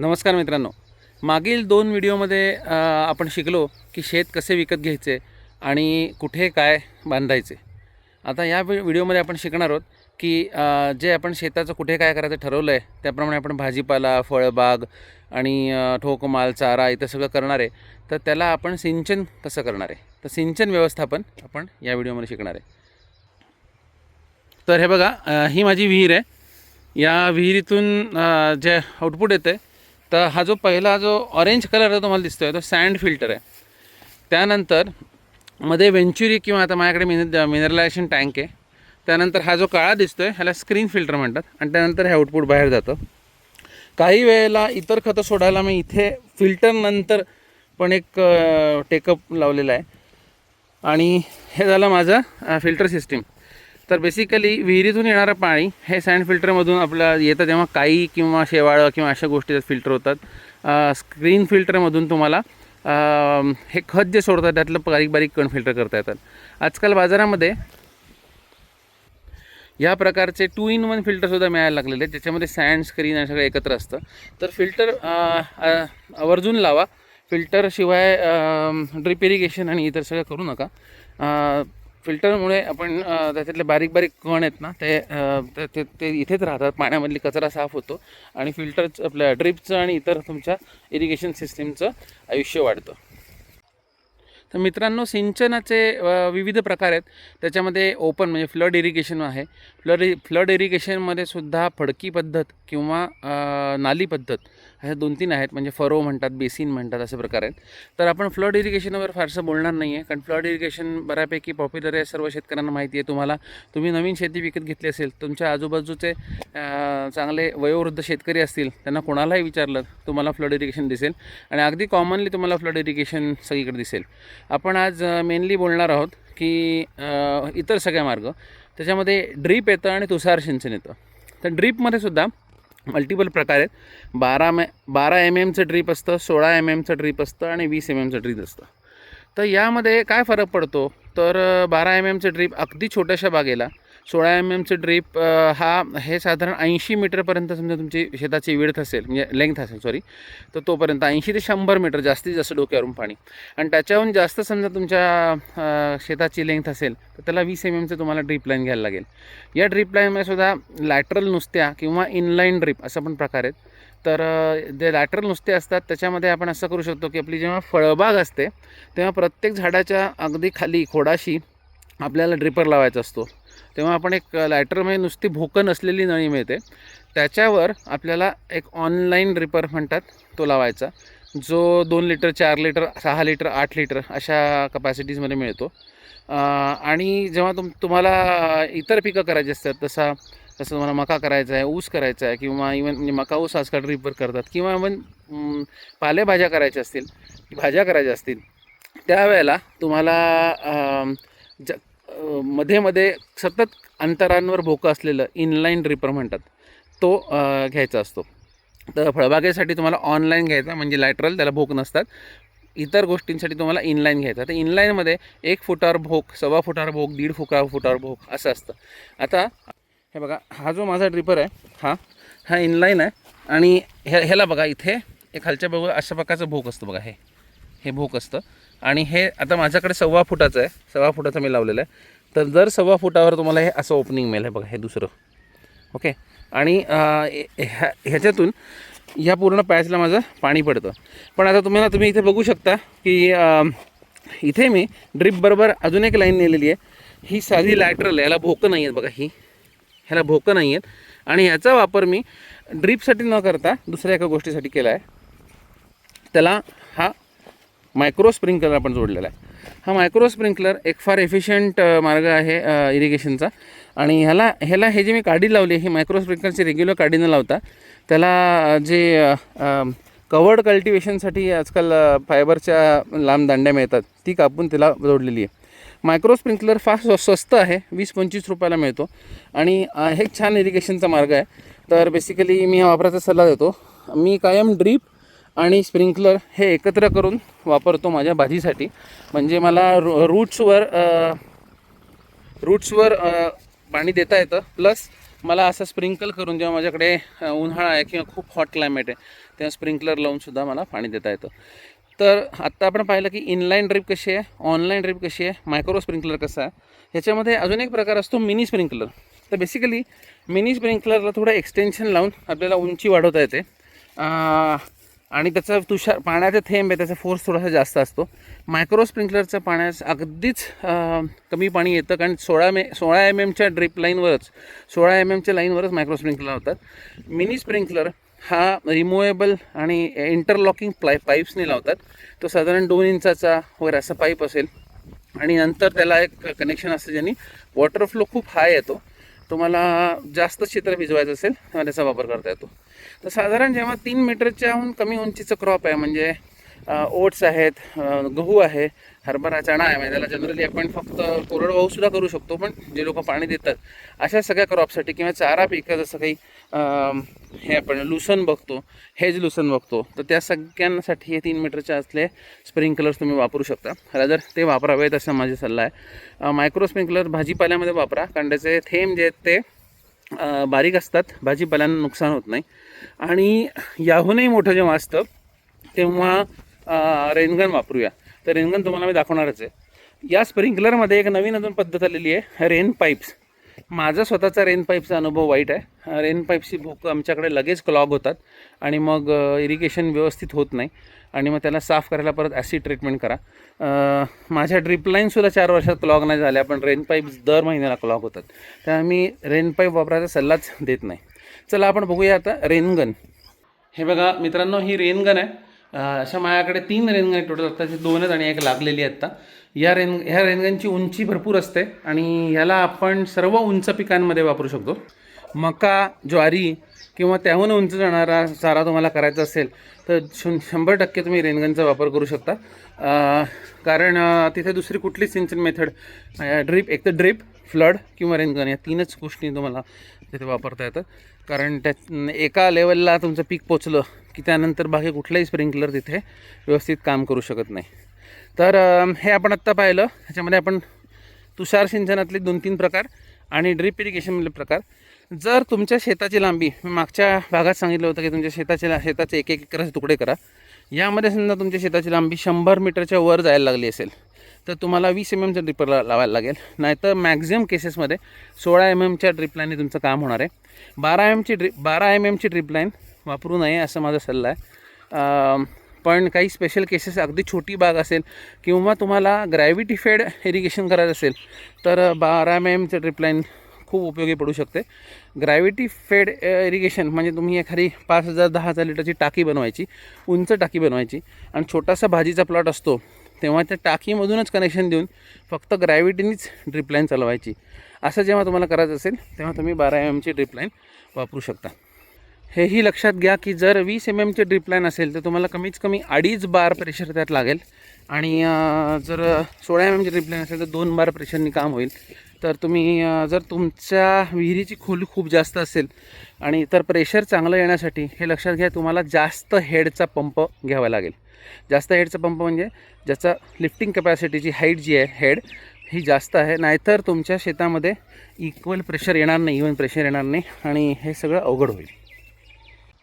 नमस्कार मित्रांनो. मागील दोन व्हिडिओमध्ये आपण शिकलो की शेत कसे विकत घ्यायचे आणि कुठे काय बांधायचे. आता या व्हिडिओमध्ये आपण शिकणार आहोत की जे आपण शेताचं कुठे काय करायचं ठरवलं आहे त्याप्रमाणे आपण भाजीपाला फळबाग आणि ठोक माल चारा इथं सगळं करणार आहे. तर त्याला आपण सिंचन कसं करणार आहे? तर सिंचन व्यवस्थापन आपण या व्हिडिओमध्ये शिकणार आहे. तर हे बघा ही माझी विहीर आहे. या विहिरीतून जे आउटपुट येतं आहे तर हा जो पहिला जो ऑरेंज कलर तुम्हाला दिसतो आहे तो सँड फिल्टर आहे. त्यानंतरमध्ये वेंचुरी किंवा आता माझ्याकडे मिन मिनरलायझेशन टँक आहे. त्यानंतर हा जो काळा दिसतो आहे ह्याला स्क्रीन फिल्टर म्हणतात. आणि त्यानंतर हे आउटपुट बाहेर जातं. काही वेळेला इतर खतं सोडायला मी इथे फिल्टरनंतर पण एक टेकअप लावलेला आहे. आणि हे झालं माझं फिल्टर सिस्टीम तर बेसिकली विहिरीतून येणारं पाणी हे सँड फिल्टरमधून आपलं येतं तेव्हा काही किंवा शेवाळं किंवा अशा गोष्टी फिल्टर होतात. स्क्रीन फिल्टरमधून तुम्हाला हे खत जे सोडतात त्यातलं बारीक बारीक कण फिल्टर करता येतात. आजकाल बाजारामध्ये ह्या प्रकारचे टू इन वन फिल्टरसुद्धा मिळायला लागलेले आहेत ज्याच्यामध्ये सँड स्क्रीन आणि सगळं एकत्र असतं. तर फिल्टर आवर्जून लावा. फिल्टरशिवाय ड्रिप इरिगेशन आणि इतर सगळं करू नका. फिल्टरमुळे आपण त्याच्यातले बारीक बारीक कण आहेत ना ते ते- ते ते इथेच राहतात पाण्यामधली कचरा साफ होतो आणि फिल्टरचं आपल्या ड्रिपचं आणि इतर तुमच्या इरिगेशन सिस्टीमचं आयुष्य वाढतं. तर मित्रांनो सिंचनाचे विविध प्रकार आहेत. त्याच्यामध्ये ओपन म्हणजे फ्लड इरिगेशन आहे. फ्लड फ्लड इरिगेशनमध्ये सुद्धा फडकी पद्धत किंवा नाली पद्धत ह्या दोन तीन आहेत. म्हणजे फरो म्हणतात बेसिन म्हणतात असे प्रकार आहेत. तर आपण फ्लड इरिगेशनवर फारसं बोलणार नाही आहे कारण फ्लड इरिगेशन बऱ्यापैकी पॉप्युलर आहे. सर्व शेतकऱ्यांना माहिती आहे. तुम्हाला तुम्ही नवीन शेती विकत घेतली असेल तुमच्या आजूबाजूचे चांगले वयोवृद्ध शेतकरी असतील त्यांना कोणालाही विचारलं तुम्हाला फ्लड इरिगेशन दिसेल. आणि अगदी कॉमनली तुम्हाला फ्लड इरिगेशन सगळीकडे दिसेल. आपण आज मेनली बोलणार आहोत की इतर सगळे मार्ग. त्याच्यामध्ये ड्रीप येतं आणि तुषार सिंचन येतं. तर ड्रीपमध्ये सुद्धा मल्टिपल प्रकार आहेत बारा मे बारा एम एमचं ड्रीप असतं सोळा एम एमचं ड्रीप असतं आणि वीस एम एमचं ड्रीप असतं. तर यामध्ये काय फरक पडतो? तर बारा एम एमचं ड्रीप अगदी छोट्याशा बागेला सोळा एम एमचं ड्रीप हा हे साधारण ऐंशी मीटरपर्यंत समजा तुमची शेताची विड्थ असेल म्हणजे लेंथ असेल सॉरी तर तोपर्यंत ऐंशी ते शंभर मीटर जास्तीत जास्त डोक्यावरून पाणी. आणि त्याच्याहून जास्त समजा तुमच्या शेताची लेंथ असेल तर त्याला वीस एम एमचं तुम्हाला ड्रीप लाईन घ्यायला लागेल. या ड्रीप लाईनमध्ये सुद्धा लॅटरल नुसत्या किंवा इनलाईन ड्रीप असं पण प्रकार आहेत. तर जे लॅटरल नुसते असतात त्याच्यामध्ये आपण असं करू शकतो की आपली जेव्हा फळबाग असते तेव्हा प्रत्येक झाडाच्या अगदी खाली खोडाशी आपल्याला ड्रिपर लावायचा असतो. तेव्हा आपण एक लॅटरमध्ये नुसती भोकं नसलेली नळी मिळते. त्याच्यावर आपल्याला एक ऑनलाईन रिपर म्हणतात तो लावायचा. जो दोन लिटर चार लिटर सहा लिटर आठ लिटर अशा कपॅसिटीजमध्ये मिळतो. आणि जेव्हा तुम तुम्हाला इतर पिकं करायची असतात तसा जसं तुम्हाला मका करायचा आहे ऊस करायचा आहे किंवा इवन म्हणजे मका ऊस आजकाल रिपर करतात किंवा इवन पालेभाज्या करायच्या असतील भाज्या करायच्या असतील त्यावेळेला तुम्हाला ज मध्ये मध्ये सतत अंतरांवर भोकं असलेलं इनलाईन ड्रिपर म्हणतात तो घ्यायचा असतो. तर फळबागेसाठी तुम्हाला ऑनलाईन घ्यायचा म्हणजे लॅटरल त्याला भोक नसतात. इतर गोष्टींसाठी तुम्हाला इनलाईन घ्यायचा. तर इनलाईनमध्ये एक फुटावर भोक सव्वा फुटावर भोक दीड फुटा फुटावर भोक असं असतं. आता हे बघा हा जो माझा ड्रिपर आहे हा हा इनलाईन आहे. आणि ह्या ह्याला बघा इथे एक खालच्या बघू अशा प्रकारचं भोक असतं बघा हे. हे भोक असतं. आणि हे आता माझ्याकडे सव्वा फुटाचं आहे. सव्वा फुटाचं मी लावलेलं आहे. तर जर सव्वा फुटावर तुम्हाला हे असं ओपनिंग मिळेल. हे बघा हे दुसरं. ओके आणि ह्या ह्याच्यातून ह्या पूर्ण पॅचला माझं पाणी पडतं. पण आता तुम्हाला तुम्ही इथे बघू शकता की इथे मी ड्रीपबरोबर अजून एक लाईन नेलेली आहे. ही साधी लॅटरल आहे. याला भोकं नाही आहेत बघा ही. ह्याला भोकं नाही आहेत. आणि ह्याचा वापर मी ड्रीपसाठी न करता दुसऱ्या एका गोष्टीसाठी केला आहे. त्याला हा मायक्रो स्प्रिंकलर आपण जोडलेला आहे. हा मायक्रो स्प्रिंकलर एक फार एफिशियंट मार्ग आहे इरिगेशनचा आणि ह्याला ह्याला हे जे मी काडी लावली ही मायक्रो स्प्रिंकलरची रेग्युलर काडी न लावता त्याला जे कवर्ड कल्टिवेशनसाठी आजकाल फायबरच्या लांब दांड्या मिळतात ती कापून त्याला जोडलेली आहे. मायक्रो स्प्रिंकलर फार स्वस्त आहे वीस पंचवीस रुपयाला मिळतो. आणि हे छान इरिगेशनचा मार्ग आहे. तर बेसिकली मी हा वापरायचा सल्ला देतो. मी कायम ड्रीप आणि स्प्रिंकलर हे एकत्र करून वापरतो माझ्या भाजीसाठी. म्हणजे मला रू रूट्सवर रूट्सवर पाणी देता येतं. प्लस मला असं स्प्रिंकल करून जेव्हा माझ्याकडे उन्हाळा आहे किंवा खूप हॉट क्लायमेट आहे तेव्हा स्प्रिंकलर लावूनसुद्धा मला पाणी देता येतं. तर आत्ता आपण पाहिलं की इनलाईन ड्रिप कशी आहे ऑनलाईन ड्रिप कशी आहे मायक्रो स्प्रिंकलर कसं आहे ह्याच्यामध्ये अजून एक प्रकार असतो मिनी स्प्रिंकलर तर बेसिकली मिनी स्प्रिंकलरला थोडं एक्सटेन्शन लावून आपल्याला उंची वाढवता येते. आणि त्याचा तुषार पाण्याचा थेंब आहे त्याचा फोर्स थोडासा जास्त असतो. मायक्रो स्प्रिंकलरचं पाण्यास अगदीच कमी पाणी येतं कारण सोळा मे सोळा एम एमच्या ड्रिप लाईनवरच सोळा एम एमच्या लाईनवरच मायक्रो स्प्रिंकलर होतात मिनी स्प्रिंकलर हा रिमुवेबल आणि इंटरलॉकिंग प्लाय पाईप्सने लावतात. तो साधारण दोन इंचाचा वगैरे असा पाईप असेल. आणि नंतर त्याला एक कनेक्शन असतं ज्यांनी वॉटर फ्लो खूप हाय येतो. तुम्हाला जास्त क्षेत्र भिजवायचं असेल तेव्हा त्याचा वापर करता येतो. तर साधारण जेव्हा तीन मीटरच्याहून कमी उंचीचं क्रॉप आहे म्हणजे ओट्स आहेत गहू आहे हरभरा चणा आहे म्हणजे त्याला जनरली आपण फक्त कोरडवाहूसुद्धा करू शकतो पण जे लोक पाणी देतात अशा सगळ्या क्रॉपसाठी किंवा चारा पिकं जसं काही हे आपण लुसन बघतो हेज लुसन बघतो. तर त्या सगळ्यांसाठी हे तीन मीटरचे असले स्प्रिंकलर्स तुम्ही वापरू शकता. रादर ते वापरावेत असा माझा सल्ला आहे. मायक्रो स्प्रिंकलर भाजीपाल्यामध्ये वापरा कारण त्याचे थेंब जे आहेत ते बारीक असतात. भाजीपाल्यांना नुकसान होत नाही. आणि याहूनही मोठं जेव्हा असतं तेव्हा रेनगन वापरूया. तर रेनगन तुम्हाला मी दाखवणारच आहे. या स्प्रिंकलरमध्ये एक नवीन अजून पद्धत आलेली आहे रेन पाईप्स माझा स्वतःचा रेन पाईपचा अनुभव वाईट आहे. रेन पाईपची भोकं आमच्याकडे लगेच क्लॉग होतात आणि मग इरिगेशन व्यवस्थित होत नाही. आणि मग त्याला साफ करायला परत ॲसिड ट्रीटमेंट करा. माझ्या ड्रिपलाईनसुद्धा चार वर्षात क्लॉग नाही झाल्या पण रेन पाईप्स दर महिन्याला क्लॉग होतात. त्यामुळे मी रेन पाईप वापरायचा सल्लाच देत नाही. चला आपण बघूया आता रेनगन हे बघा मित्रांनो ही रेनगन आहे. अशा माझ्याकडे तीन रेनगन आहेत टोटल आता दोनच आणि एक लागलेली आहेत आत्ता. या रेन ह्या रेनगनची उंची भरपूर असते आणि ह्याला आपण सर्व उंच पिकांमध्ये वापरू शकतो. मका ज्वारी किंवा त्याहून उंच जाणारा चारा तुम्हाला करायचा असेल तर शं शंभर टक्के तुम्ही रेनगनचा वापर करू शकता. कारण तिथे दुसरी कुठलीच सिंचन मेथड ड्रीप एक तर ड्रीप फ्लड किंवा रेनगन या तीनच गोष्टी तुम्हाला तिथे वापरता येतं. कारण त्या एका लेवलला तुमचं पीक पोचलं की त्यानंतर बाकी कुठलाही स्प्रिंकलर तिथे व्यवस्थित काम करू शकत नाही. तर हे आपण आत्ता पाहिलं. ह्याच्यामध्ये आपण तुषार सिंचनातले दोन तीन प्रकार आणि ड्रिप इरिगेशनमधले प्रकार. जर तुमच्या शेताची लांबी मी मागच्या भागात सांगितलं होतं की तुमच्या शेताच्या शेताचे एक एक एकराचे तुकडे करा. यामध्ये समजा तुमच्या शेताची लांबी शंभर मीटरच्या वर जायला लागली असेल तर तुम्हाला वीस एम एमचा ड्रिपर लावायला लागेल. नाहीतर मॅक्झिमम केसेसमध्ये सोळा एम एमच्या ड्रिपलाईनने तुमचं काम होणार आहे. बारा एमची ड्रिप बारा एम एमची ड्रिपलाईन वापरू नये असं माझा सल्ला आहे. पण काही स्पेशल केसेस अगदी छोटी बाग असेल किंवा तुम्हाला ग्रॅव्हिटी फेड इरिगेशन करायचं असेल तर बारा एम एमचं ट्रिपलाईन खूप उपयोगी पडू शकते. ग्रॅव्हिटी फेड इरिगेशन म्हणजे तुम्ही एखादी पाच हजार दहा हजार लिटरची टाकी बनवायची उंच टाकी बनवायची आणि छोटासा भाजीचा प्लॉट असतो तेव्हा त्या टाकीमधूनच कनेक्शन देऊन फक्त ग्रॅव्हिटीनीच ड्रिपलाईन चालवायची. असं जेव्हा तुम्हाला करायचं असेल तेव्हा तुम्ही बारा एम एमची ड्रिपलाईन वापरू शकता. हेही लक्षात घ्या की जर वीस एम एमचे ड्रिप लाईन असेल तर तुम्हाला कमीत कमी अडीच बार प्रेशर त्यात लागेल. आणि जर सोळा एम एमचे ड्रिप लाईन असेल तर दोन बार प्रेशरनी काम होईल. तर तुम्ही जर तुमच्या विहिरीची खोली खूप जास्त असेल आणि तर प्रेशर चांगलं येण्यासाठी हे लक्षात घ्या तुम्हाला जास्त हेडचा पंप घ्यावा लागेल. जास्त हेडचा पंप म्हणजे ज्याचा लिफ्टिंग कॅपॅसिटीची हाईट जी आहे हेड ही जास्त आहे. नाहीतर तुमच्या शेतामध्ये इक्वल प्रेशर येणार नाही इवन प्रेशर येणार नाही. आणि हे सगळं अवघड होईल.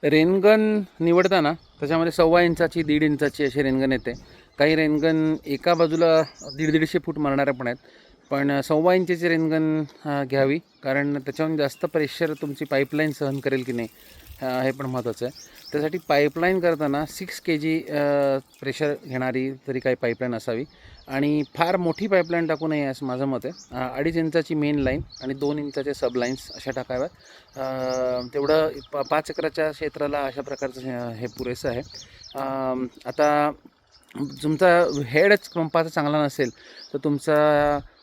रेनगन निवडताना त्याच्यामध्ये सव्वा इंचाची दीड इंचाची अशी रेनगन येते. काही रेनगन एका बाजूला दीड दीडशे फूट मारणाऱ्या पण आहेत. पण सव्वा इंचीची रेनगन घ्यावी. कारण त्याच्याहून जास्त प्रेशर तुमची पाईपलाईन सहन करेल की नाही हे पण महत्त्वाचं आहे. त्यासाठी पाईपलाईन करताना सिक्स के जी प्रेशर घेणारी तरी काही पाईपलाईन असावी. आणि फार मोठी पाईपलाईन टाकू नये असं माझं मत आहे. अडीच इंचाची मेन लाईन आणि दोन इंचाचे सबलाईन्स अशा टाकाव्यात. तेवढं पा पाच एकराच्या क्षेत्राला अशा प्रकारचं हे- पुरेसं आहे. आता तुमचा हेडच पंपाचा चांगला नसेल तर तुमचा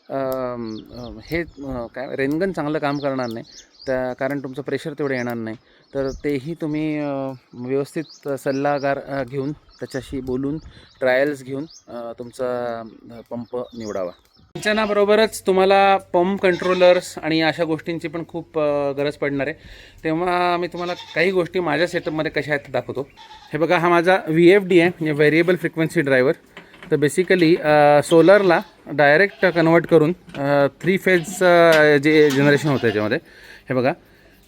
हे काय रेनगन चांगलं काम करणार नाही. त्या कारण तुमचं प्रेशर तेवढं येणार नाही. तर तेही तुम्ही व्यवस्थित सल्लागार घेऊन त्याच्याशी बोलून ट्रायल्स घेऊन तुमचा पंप निवडावा. सिंचनाबरोबरच तुम्हाला पंप कंट्रोलर्स आणि अशा गोष्टींची पण खूप गरज पडणार आहे. तेव्हा मी तुम्हाला काही गोष्टी माझ्या सेटअपमध्ये कशा आहेत दाखवतो. हे बघा हा माझा व्ही एफ डी आहे म्हणजे व्हेरिएबल फ्रिक्वेन्सी ड्रायव्हर तर बेसिकली सोलरला डायरेक्ट कन्वर्ट करून थ्री फेजचं जे जनरेशन होतं याच्यामध्ये हे बघा.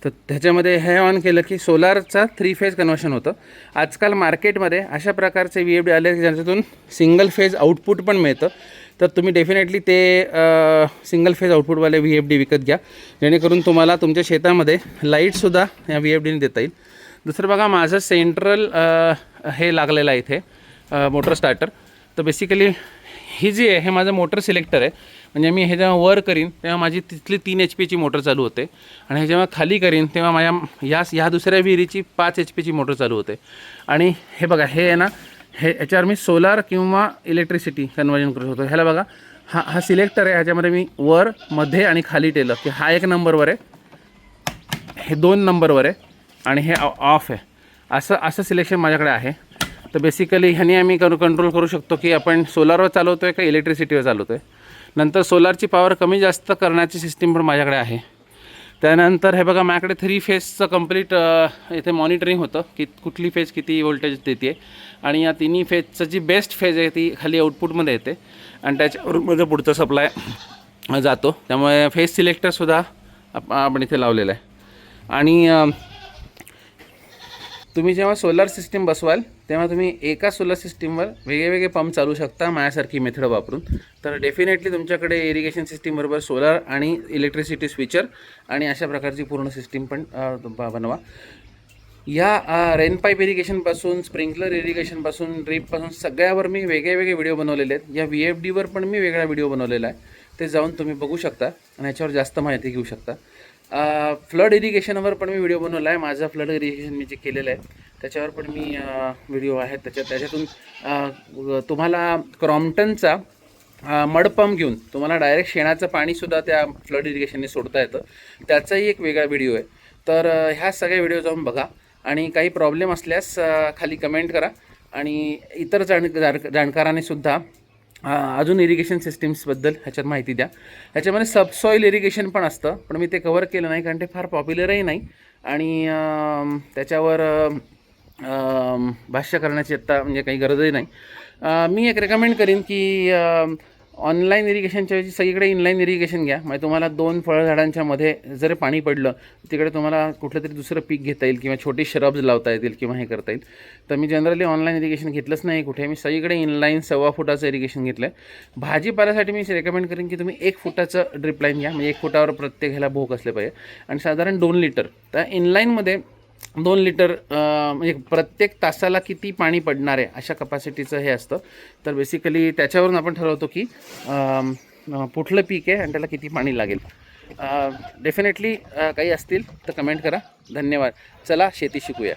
तर त्याच्यामध्ये हे ऑन केलं की सोलारचा थ्री फेज कन्वर्शन होतं. आजकाल मार्केटमध्ये अशा प्रकारचे व्ही एफ डी आले की ज्याच्यातून सिंगल फेज आउटपुट पण मिळतं. तर तुम्ही डेफिनेटली ते सिंगल फेज आउटपुटवाले व्ही एफ डी विकत घ्या. जेणेकरून तुम्हाला तुमच्या शेतामध्ये लाईटसुद्धा या व्ही एफ डीने देता येईल. दुसरं बघा माझं सेंट्रल हे लागलेलं आहे इथे मोटर स्टार्टर तर बेसिकली ही जी आहे हे माझं मोटर सिलेक्टर आहे. म्हणजे मी हे जेव्हा वर करीन तेव्हा माझी तिथली तीन एच पीची मोटर चालू होते. आणि हे जेव्हा खाली करीन तेव्हा माझ्या या ह्या दुसऱ्या विहिरीची पाच एच पीची मोटर चालू होते. आणि हे बघा हे आहे ना हे याच्यावर मी सोलार किंवा इलेक्ट्रिसिटी कन्वर्जन करू शकतो. ह्याला बघा हा हा सिलेक्टर आहे ह्याच्यामध्ये मी वर मध्ये आणि खाली टेलं की हा एक नंबरवर आहे. हे दोन नंबरवर आहे. आणि हे ऑफ आहे. असं असं सिलेक्शन माझ्याकडे आहे. तर बेसिकली ह्याने आम्ही करू कंट्रोल करू शकतो की आपण सोलारवर चालवतो आहे का इलेक्ट्रिसिटीवर चालवतो आहे नंतर सोलारची पॉवर कमी जास्त करण्याची सिस्टीम पण माझ्याकडे आहे. त्यानंतर हे बघा माझ्याकडे थ्री फेजचं कंप्लीट इथे मॉनिटरिंग होतं की कुठली फेज किती व्होल्टेज देते आणि या तिन्ही फेजचं जी बेस्ट फेज आहे ती खाली आउटपुटमध्ये येते. आणि त्याच्यावरून माझं पुढचं सप्लाय जातो. त्यामुळे फेज सिलेक्टरसुद्धा आप- आपण इथे लावलेलं आहे. आणि तुम्ही जेव्हा सोलार सिस्टीम बसवाल तेव्हा तुम्ही एका सोलर सिस्टीमवर वेगळे पंप चालू शकता माझ्यासारखी मेथड वापरून. तर डेफिनेटली तुमच्याकडे इरिगेशन सिस्टीम बरोबर सोलार आणि इलेक्ट्रिसिटी स्विचर आणि अशा प्रकारची पूर्ण सिस्टीम पण बनवा. या रेनपाईप इरिगेशनपासून स्प्रिंकलर इरिगेशनपासून ड्रीपपासून सगळ्यावर मी वेगळे वेगळे व्हिडिओ बनवलेले आहेत. या व्ही एफ डीवर पण मी वेगळा व्हिडिओ बनवलेला आहे. ते जाऊन तुम्ही बघू शकता आणि याच्यावर जास्त माहिती घेऊ शकता. फ्लड इरिगेशनवर पण मी व्हिडिओ बनवला आहे. माझं फ्लड इरिगेशन मी जे केलेलं आहे त्याच्यावर पण मी व्हिडिओ आहेत. त्याच्यात त्याच्यातून तुम्हाला क्रॉम्प्टनचा मडपंप घेऊन तुम्हाला डायरेक्ट शेणाचं पाणीसुद्धा त्या फ्लड इरिगेशनने सोडता येतं. त्याचाही एक वेगळा व्हिडिओ आहे. तर ह्या सगळ्या व्हिडिओ जाऊन बघा आणि काही प्रॉब्लेम असल्यास खाली कमेंट करा आणि इतर जाण जाण- जाणकारांनी सुद्धा अजून इरिगेशन सिस्टीम्सबद्दल ह्याच्यात माहिती द्या. ह्याच्यामध्ये सबसॉईल इरिगेशन पण असतं पण मी ते कवर केलं नाही कारण ते फार पॉप्युलरही नाही. आणि त्याच्यावर भाष्य करण्याची आत्ता म्हणजे काही गरजही नाही. मी एक रेकमेंड करीन की ऑनलाईन इरिगेशनच्या ऐवजी सगळीकडे इनलाईन इरिगेशन घ्या. म्हणजे तुम्हाला दोन फळझाडांच्या मध्ये जर पाणी पडलं तिकडे तुम्हाला कुठलं तरी दुसरं पीक घेता येईल किंवा छोटी शरब्स लावता येतील किंवा हे करता येईल. तर मी जनरली ऑनलाईन इरिगेशन घेतलंच नाही कुठे. मी सगळीकडे इनलाईन सव्वा फुटाचं इरिगेशन घेतलं आहे भाजीपाल्यासाठी मी रेकमेंड करेन की तुम्ही एक फुटाचं ड्रिप लाईन घ्या. म्हणजे एक फुटावर प्रत्येक ह्याला भोक असले पाहिजे. आणि साधारण दोन लिटर तर इनलाईनमध्ये दोन लिटर म्हणजे प्रत्येक तासाला किती पाणी पडणार आहे अशा कपॅसिटीचं हे असतं. तर बेसिकली त्याच्यावरून आपण ठरवतो की कुठलं पीक आहे आणि त्याला किती पाणी लागेल. डेफिनेटली काही असतील तर कमेंट करा. धन्यवाद. चला शेती शिकूया.